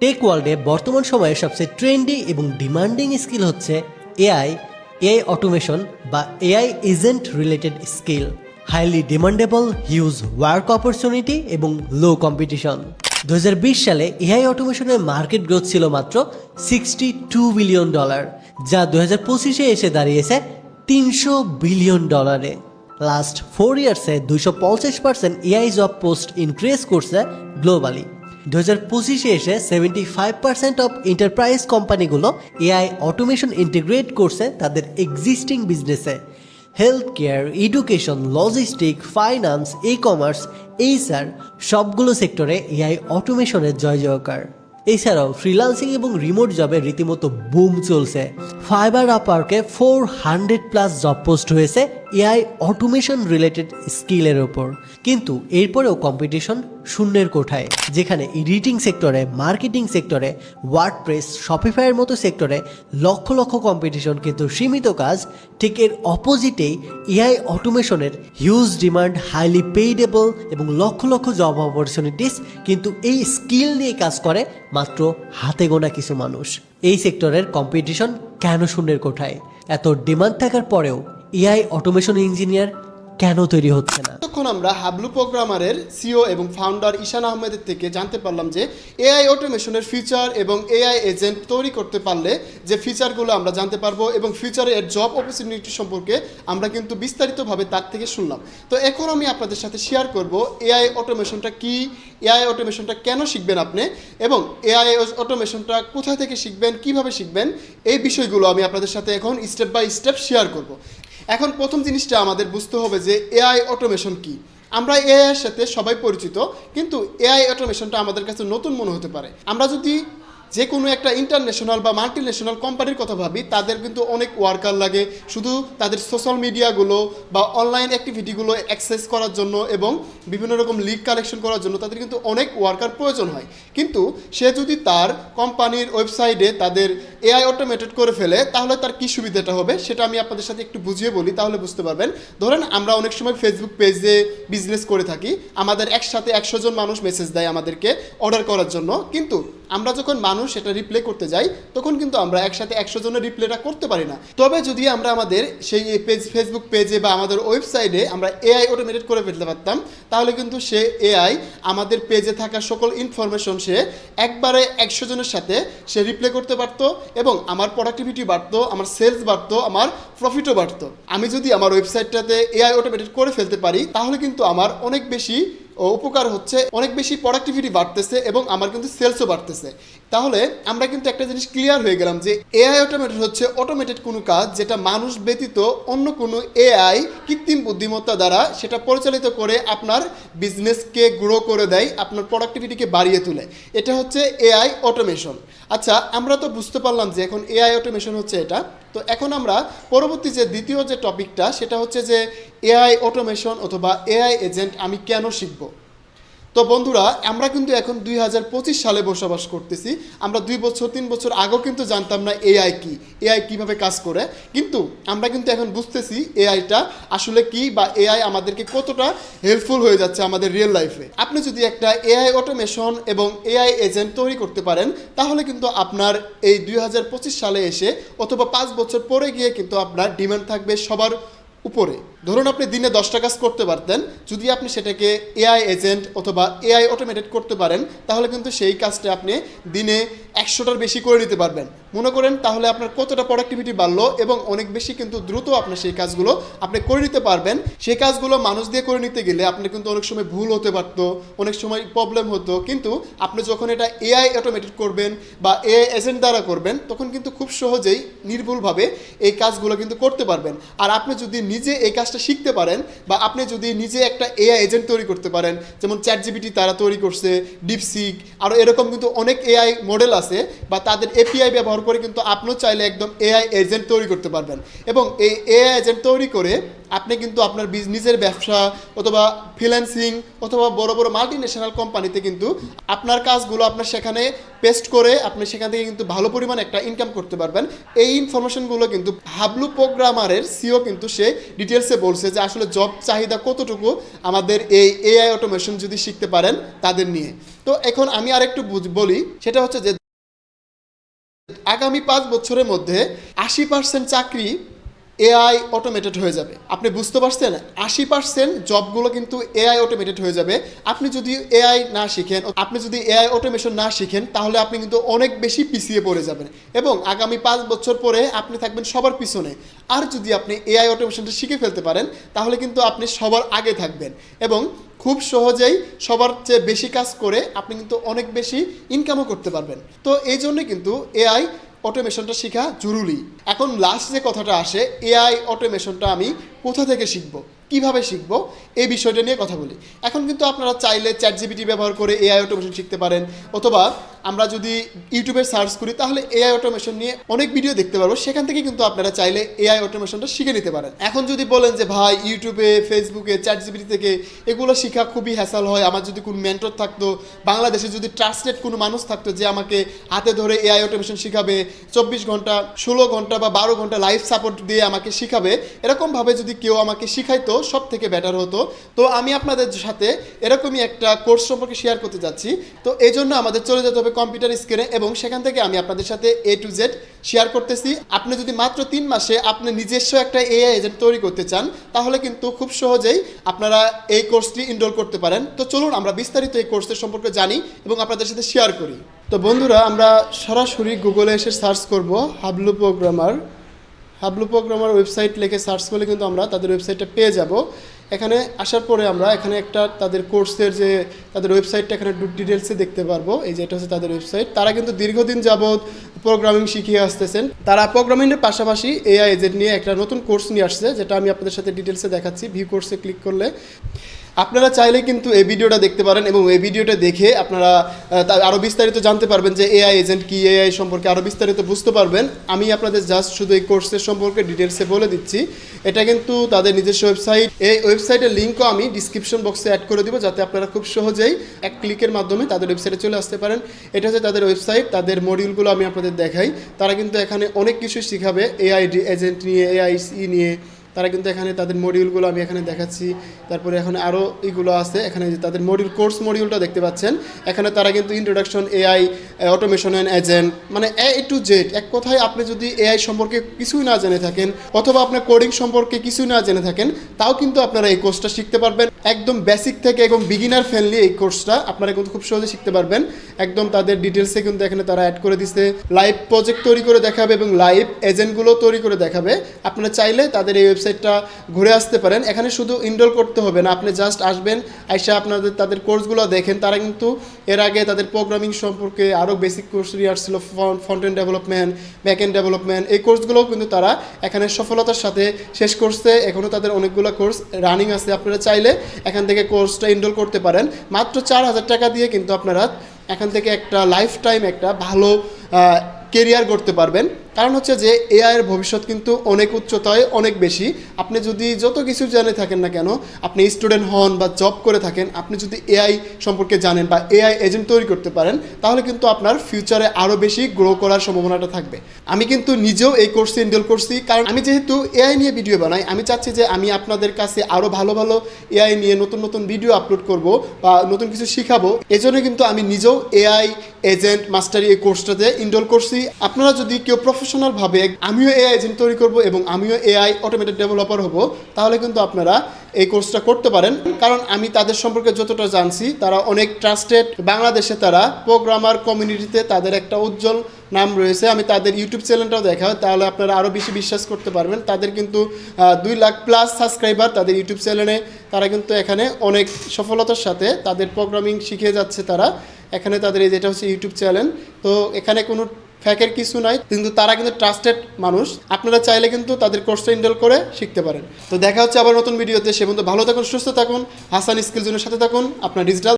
Take ওয়ার্ল্ডে বর্তমান সময়ে সবচেয়ে ট্রেন্ডি এবং ডিমান্ডিং স্কিল হচ্ছে এআই এআই অটোমেশন বা AI agent related skill highly demandable huge work opportunity এবং লো কম্পিটিশন দু হাজার বিশ সালে এআই অটোমেশনের মার্কেট গ্রোথ ছিল মাত্র সিক্সটি টু বিলিয়ন ডলার যা দু হাজার পঁচিশে এসে দাঁড়িয়েছে তিনশো বিলিয়ন ডলারে লাস্ট ফোর ইয়ার্সে দুইশো পঞ্চাশ percent AI job post increase করছে গ্লোবালি দু হাজার পঁচিশে এসে seventy five percent of enterprise কোম্পানিগুলো এআই অটোমেশন ইন্টিগ্রেট করছে তাদের এক্সিস্টিং বিজনেসে health care education logistic finance e commerce HR সবগুলো সেক্টরে এআই অটোমেশনের জয় জয়কার। এছাড়াও ফ্রিলান্সিং এবং রিমোট জবে রীতিমতো বুম চলছে। Fibre আপার্কে four hundred plus job post হয়েছে এআই অটোমেশন রিলেটেড স্কিলের ওপর। কিন্তু এরপরেও কম্পিটিশন শূন্যের কোঠায়, যেখানে এডিটিং সেক্টরে মার্কেটিং সেক্টরে ওয়ার্ড প্রেস শপিফাইয়ের মতো সেক্টরে লক্ষ লক্ষ কম্পিটিশন কিন্তু সীমিত কাজ, ঠিক এর অপোজিটেই এআই অটোমেশনের হিউজ ডিমান্ড হাইলি পেইডেবল এবং লক্ষ লক্ষ জব অপরচুনিটিস কিন্তু এই স্কিল নিয়ে কাজ করে মাত্র হাতে গোনা কিছু মানুষ। এই সেক্টরের কম্পিটিশন কেন শূন্যের কোঠায়? এত ডিমান্ড থাকার পরেও এআই অটোমেশন ইঞ্জিনিয়ার কেন তৈরি হচ্ছে না? তখন আমরা হাবলু প্রোগ্রামারের সিও এবং ফাউন্ডার ঈশান আহমেদের থেকে জানতে পারলাম যে এআই অটোমেশনের ফিচার এবং এআই এজেন্ট তৈরি করতে পারলে যে ফিচারগুলো আমরা জানতে পারব এবং ফিচারে এর জব অপরচুনিটি সম্পর্কে আমরা কিন্তু বিস্তারিতভাবে তার থেকে শুনলাম। তো এখন আমি আপনাদের সাথে শেয়ার করব এআই অটোমেশনটা কি, এআই অটোমেশনটা কেন শিখবেন আপনি এবং এআই অটোমেশনটা কোথা থেকে শিখবেন, কীভাবে শিখবেন, এই বিষয়গুলো আমি আপনাদের সাথে এখন স্টেপ বাই স্টেপ শেয়ার করব। এখন প্রথম জিনিসটা আমাদের বুঝতে হবে যে এআই অটোমেশন কি। আমরা এআইয়ের সাথে সবাই পরিচিত, কিন্তু এআই অটোমেশনটা আমাদের কাছে নতুন মনে হতে পারে। আমরা যদি যে কোনো একটা ইন্টারন্যাশনাল বা মাল্টি ন্যাশনাল কোম্পানির কথা ভাবি, তাদের কিন্তু অনেক ওয়ার্কার লাগে। শুধু তাদের সোশ্যাল মিডিয়াগুলো বা অনলাইন অ্যাক্টিভিটিগুলো অ্যাক্সেস করার জন্য এবং বিভিন্ন রকম লিড কালেকশন করার জন্য তাদের কিন্তু অনেক ওয়ার্কার প্রয়োজন হয়। কিন্তু সে যদি তার কোম্পানির ওয়েবসাইটে তাদের এআই অটোমেটেড করে ফেলে, তাহলে তার কী সুবিধাটা হবে? সেটা আমি আপনাদের সাথে একটু বুঝিয়ে বলি, তাহলে বুঝতে পারবেন। ধরেন আমরা অনেক সময় ফেসবুক পেজে বিজনেস করে থাকি, আমাদের একসাথে একশো জন মানুষ মেসেজ দেয় আমাদেরকে অর্ডার করার জন্য। কিন্তু আমরা যখন মানুষ সেটা রিপ্লে করতে যাই, তখন কিন্তু আমরা একসাথে একশো জনের রিপ্লেটা করতে পারি না। তবে যদি আমরা আমাদের সেই পেজ ফেসবুক পেজে বা আমাদের ওয়েবসাইটে আমরা এআই অটোমেটেড করে ফেলতে পারতাম তাহলে কিন্তু সে এআই আমাদের পেজে থাকা সকল ইনফরমেশন সে একবারে একশো জনের সাথে সে রিপ্লে করতে পারত এবং আমার প্রোডাক্টিভিটি বাড়তো, আমার সেলস বাড়তো, আমার প্রফিটও বাড়তো। আমি যদি আমার ওয়েবসাইটটাতে এআই অটোমেটেড করে ফেলতে পারি, তাহলে কিন্তু আমার অনেক বেশি উপকার হচ্ছে, অনেক বেশি প্রোডাক্টিভিটি বাড়তেছে এবং আমার কিন্তু সেলসও বাড়তেছে। তাহলে আমরা কিন্তু একটা জিনিস ক্লিয়ার হয়ে গেলাম যে এআই অটোমেটেড হচ্ছে অটোমেটেড কোনো কাজ যেটা মানুষ ব্যতীত অন্য কোনো এআই কৃত্রিম বুদ্ধিমত্তা দ্বারা সেটা পরিচালিত করে আপনার বিজনেসকে গ্রো করে দেয়, আপনার প্রোডাক্টিভিটিকে বাড়িয়ে তোলে। এটা হচ্ছে এআই অটোমেশন আচ্ছা আমরা তো বুঝতে পারলাম যে এখন এআই অটোমেশন হচ্ছে এটা। তো এখন আমরা পরবর্তী যে দ্বিতীয় যে টপিকটা, সেটা হচ্ছে যে এআই অটোমেশন অথবা এআই এজেন্ট আমি কেন শিখব? তো বন্ধুরা, আমরা কিন্তু এখন দুই হাজার পঁচিশ সালে বসবাস করতেছি। আমরা দুই বছর, তিন বছর আগেও কিন্তু জানতাম না এআই কি, এআই কীভাবে কাজ করে। কিন্তু আমরা কিন্তু এখন বুঝতেছি এআইটা আসলে কি বা এআই আমাদেরকে কতটা হেল্পফুল হয়ে যাচ্ছে আমাদের রিয়েল লাইফে আপনি যদি একটা এআই অটোমেশন এবং এআই এজেন্ট তৈরি করতে পারেন, তাহলে কিন্তু আপনার এই দুই হাজার পঁচিশ সালে এসে অথবা পাঁচ বছর পরে গিয়ে কিন্তু আপনার ডিমান্ড থাকবে সবার উপরে। ধরুন আপনি দিনে দশটা কাজ করতে পারতেন, যদি আপনি সেটাকে এআই এজেন্ট অথবা এআই অটোমেটেড করতে পারেন, তাহলে কিন্তু সেই কাজটা আপনি দিনে একশোটার বেশি করে নিতে পারবেন। মনে করেন তাহলে আপনার কতটা প্রোডাক্টিভিটি বাড়লো এবং অনেক বেশি কিন্তু দ্রুত আপনি সেই কাজগুলো আপনি করে নিতে পারবেন। সেই কাজগুলো মানুষ দিয়ে করে নিতে গেলে আপনি কিন্তু অনেক সময় ভুল হতে পারতো, অনেক সময় প্রবলেম হতো। কিন্তু আপনি যখন এটা এআই অটোমেটেড করবেন বা এআই এজেন্ট দ্বারা করবেন, তখন কিন্তু খুব সহজেই নির্ভুলভাবে এই কাজগুলো কিন্তু করতে পারবেন। আর আপনি যদি নিজে এই কাজটা শিখতে পারেন বা আপনি যদি নিজে একটা এআই এজেন্ট তৈরি করতে পারেন, যেমন চ্যাট জিবিটি তারা তৈরি করছে ডিপসিক আরও এরকম কিন্তু অনেক এআই মডেল আছে, বা তাদের এপিআই ব্যবহার করে কিন্তু আপনিও চাইলে একদম এআই এজেন্ট তৈরি করতে পারবেন। এবং এই এআই এজেন্ট তৈরি করে আপনি কিন্তু আপনার নিজের ব্যবসা অথবা ফ্রিল্যান্সিং অথবা বড় বড় মাল্টি ন্যাশনাল কোম্পানিতে কিন্তু আপনার কাজগুলো আপনার সেখানে পেস্ট করে আপনি সেখান থেকে কিন্তু ভালো পরিমাণ একটা ইনকাম করতে পারবেন। এই ইনফরমেশনগুলো কিন্তু হাবলু প্রোগ্রামারের সিও কিন্তু সে ডিটেলসে বলছে যে আসলে জব চাহিদা কতটুকু আমাদের এই এআই অটোমেশন যদি শিখতে পারেন তাদের নিয়ে। তো এখন আমি আরেকটু বলি, সেটা হচ্ছে যে আগামী পাঁচ বছরের মধ্যে আশি পার্সেন্ট চাকরি এআই অটোমেটেড হয়ে যাবে। আপনি বুঝতে পারছেন? আশি পার্সেন্ট জবগুলো কিন্তু এআই অটোমেটেড হয়ে যাবে। আপনি যদি এআই না শিখেন, আপনি যদি এআই অটোমেশন না শিখেন, তাহলে আপনি কিন্তু অনেক বেশি পিছিয়ে পড়ে যাবেন। এবং আগামী পাঁচ বছর পরে আপনি থাকবেন সবার পিছনে। আর যদি আপনি এআই অটোমেশনটা শিখে ফেলতে পারেন, তাহলে কিন্তু আপনি সবার আগে থাকবেন। এবং খুব সহজেই সবার চেয়ে বেশি কাজ করে আপনি কিন্তু অনেক বেশি ইনকামও করতে পারবেন। তো এই জন্য কিন্তু এআই অটোমেশনটা শেখা জরুরি। এখন লাস্ট যে কথাটা আসে এআই অটোমেশনটা আমি কোথা থেকে শিখব? কীভাবে শিখব, এই বিষয়টা নিয়ে কথা বলি। এখন কিন্তু আপনারা চাইলে চ্যাট জিবিটি ব্যবহার করে এআই অটোমেশন শিখতে পারেন, অথবা আমরা যদি ইউটিউবে সার্চ করি, তাহলে এআই অটোমেশন নিয়ে অনেক ভিডিও দেখতে পারব। সেখান থেকে কিন্তু আপনারা চাইলে এআই অটোমেশনটা শিখে নিতে পারেন। এখন যদি বলেন যে, ভাই ইউটিউবে ফেসবুকে চ্যাট জিবিটি থেকে এগুলো শেখা খুবই হ্যাসাল হয়। আমার যদি কোনো মেন্টর থাকতো, বাংলাদেশে যদি ট্রাস্টেড কোনো মানুষ থাকতো যে আমাকে হাতে ধরে এআই অটোমেশন শিখাবে, চব্বিশ ঘণ্টা, ষোলো ঘণ্টা বা বারো ঘণ্টা লাইফ সাপোর্ট দিয়ে আমাকে শিখাবে, এরকমভাবে যদি কেউ আমাকে শিখাইতো সব থেকে বেটার হতো। তো আমি আপনাদের সাথে এরকমই একটা কোর্স সম্পর্কে শেয়ার করতে যাচ্ছি। তো এই জন্য আমাদের চলে যেতে হবে কম্পিউটার স্ক্রিনে এবং সেখান থেকে আমি আপনাদের সাথে এ টু জেড শেয়ার করতেছি। আপনি যদি মাত্র তিন মাসে আপনি নিজস্ব একটা এআই এজেন্ট তৈরি করতে চান, তাহলে কিন্তু খুব সহজেই আপনারা এই কোর্সটি ইনরোল করতে পারেন। তো চলুন আমরা বিস্তারিত এই কোর্সের সম্পর্কে জানি এবং আপনাদের সাথে শেয়ার করি। তো বন্ধুরা, আমরা সরাসরি গুগলে এসে সার্চ করব Hablu programmer Hablu programmer website লিখে সার্চ করলে কিন্তু আমরা তাদের ওয়েবসাইটটা পেয়ে যাব। এখানে আসার পরে আমরা এখানে একটা তাদের কোর্সের যে তাদের ওয়েবসাইটটা এখানে ডিটেলসে দেখতে পারব। এই যে এটা হচ্ছে তাদের ওয়েবসাইট তারা কিন্তু দীর্ঘদিন যাবৎ প্রোগ্রামিং শিখিয়ে আসতেছেন। তারা প্রোগ্রামিংয়ের পাশাপাশি এআই এজেন্ট নিয়ে একটা নতুন কোর্স নিয়ে আসছে, যেটা আমি আপনাদের সাথে ডিটেলসে দেখাচ্ছি। ভি কোর্সে ক্লিক করলে। আপনারা চাইলে কিন্তু এই ভিডিওটা দেখতে পারেন এবং এই ভিডিওটা দেখে আপনারা আরও বিস্তারিত জানতে পারবেন যে এআই এজেন্ট কি এআই সম্পর্কে আরও বিস্তারিত বুঝতে পারবেন। আমি আপনাদের জাস্ট শুধু এই কোর্সের সম্পর্কে ডিটেলসে বলে দিচ্ছি। এটা কিন্তু তাদের নিজস্ব ওয়েবসাইট এই ওয়েবসাইটের লিঙ্কও আমি ডিসক্রিপশন বক্সে অ্যাড করে দিব যাতে আপনারা খুব সহজেই এক ক্লিকের মাধ্যমে তাদের ওয়েবসাইটে চলে আসতে পারেন। এটা হচ্ছে তাদের ওয়েবসাইট তাদের মডিউলগুলো আমি আপনাদের দেখাই। তারা কিন্তু এখানে অনেক কিছু শিখাবে এআই এজেন্ট নিয়ে এআইসি নিয়ে। তারা কিন্তু এখানে তাদের মডিউলগুলো আমি এখানে দেখাচ্ছি। তারপরে এখানে আরও এইগুলো আছে, এখানে যে তাদের মডিউল কোর্স মডিউলটা দেখতে পাচ্ছেন। এখানে তারা কিন্তু introduction AI automation and agent মানে এ টু জেড এক কথায় আপনি যদি এআই সম্পর্কে কিছুই না জেনে থাকেন, অথবা আপনার কোডিং সম্পর্কে কিছুই না জেনে থাকেন, তাও কিন্তু আপনারা এই কোর্সটা শিখতে পারবেন। একদম বেসিক থেকে এবং বিগিনার ফ্রেন্ডলি এই কোর্সটা আপনারা কিন্তু খুব সহজে শিখতে পারবেন। একদম তাদের ডিটেলসে কিন্তু এখানে তারা অ্যাড করে দিচ্ছে লাইভ প্রজেক্ট তৈরি করে দেখাবে এবং লাইভ এজেন্টগুলো তৈরি করে দেখাবে। আপনারা চাইলে তাদের এই ওয়েবসাইটটা ঘুরে আসতে পারেন। এখানে শুধু ইনরোল করতে হবে না, আপনি জাস্ট আসবেন, আইসা আপনাদের, তাদের কোর্সগুলো দেখেন। তারা কিন্তু এর আগে তাদের প্রোগ্রামিং সম্পর্কে আরও বেসিক কোর্স নিয়ে আসছিল front end development back end development এই কোর্সগুলোও কিন্তু তারা এখানে সফলতার সাথে শেষ করছে। এখনও তাদের অনেকগুলো কোর্স রানিং আছে। আপনারা চাইলে এখান থেকে কোর্সটা ইনরোল করতে পারেন। মাত্র চার হাজার টাকা দিয়ে কিন্তু আপনারা এখান থেকে একটা লাইফ টাইম একটা ভালো কেরিয়ার করতে পারবেন। কারণ হচ্ছে যে এআই এর ভবিষ্যৎ কিন্তু অনেক উচ্চতায়, অনেক বেশি। আপনি যদি যত কিছু জেনে থাকেন না কেন, আপনি স্টুডেন্ট হন বা জব করে থাকেন, আপনি যদি এআই সম্পর্কে জানেন বা এআই এজেন্ট তৈরি করতে পারেন, তাহলে কিন্তু আপনার ফিউচারে আরও বেশি গ্রো করার সম্ভাবনাটা থাকবে। আমি কিন্তু নিজেও এই কোর্সে ইনরোল করছি, কারণ আমি যেহেতু এআই নিয়ে ভিডিও বানাই, আমি চাচ্ছি যে আমি আপনাদের কাছে আরও ভালো ভালো এআই নিয়ে নতুন নতুন ভিডিও আপলোড করব বা নতুন কিছু শিখাবো। এজন্য কিন্তু আমি নিজেও এআই এজেন্ট মাস্টারি এই কোর্সটাতে ইনরোল করছি। আপনারা যদি কেউ প্রফেশনালভাবে আমিও এআই এজেন্ট তৈরি করব এবং আমিও এআই অটোমেটেড ডেভেলপার হব, তাহলে কিন্তু আপনারা এই কোর্সটা করতে পারেন। কারণ আমি তাদের সম্পর্কে যতটা জানছি, তারা অনেক ট্রাস্টেড বাংলাদেশে তারা প্রোগ্রামার কমিউনিটিতে তাদের একটা উজ্জ্বল নাম রয়েছে। আমি তাদের ইউটিউব চ্যানেলটাও দেখা হয় তাহলে আপনারা আরও বেশি বিশ্বাস করতে পারবেন। তাদের কিন্তু দুই লাখ প্লাস সাবস্ক্রাইবার তাদের ইউটিউব চ্যানেলে তারা কিন্তু এখানে অনেক সফলতার সাথে তাদের প্রোগ্রামিং শিখে যাচ্ছে তারা। এখানে তাদের এই যেটা হচ্ছে ইউটিউব চ্যানেল তো এখানে কোনো ফ্যাকের কিছু নাই, কিন্তু তারা কিন্তু ট্রাস্টেড মানুষ। আপনারা চাইলে কিন্তু তাদের কোর্সটা ইনরোল করে শিখতে পারেন। তো দেখা হচ্ছে আবার নতুন ভিডিওতে সে পর্যন্ত ভালো থাকুন, সুস্থ থাকুন। হাসান স্কিল জোনের সাথে থাকুন। আপনার ডিজিটাল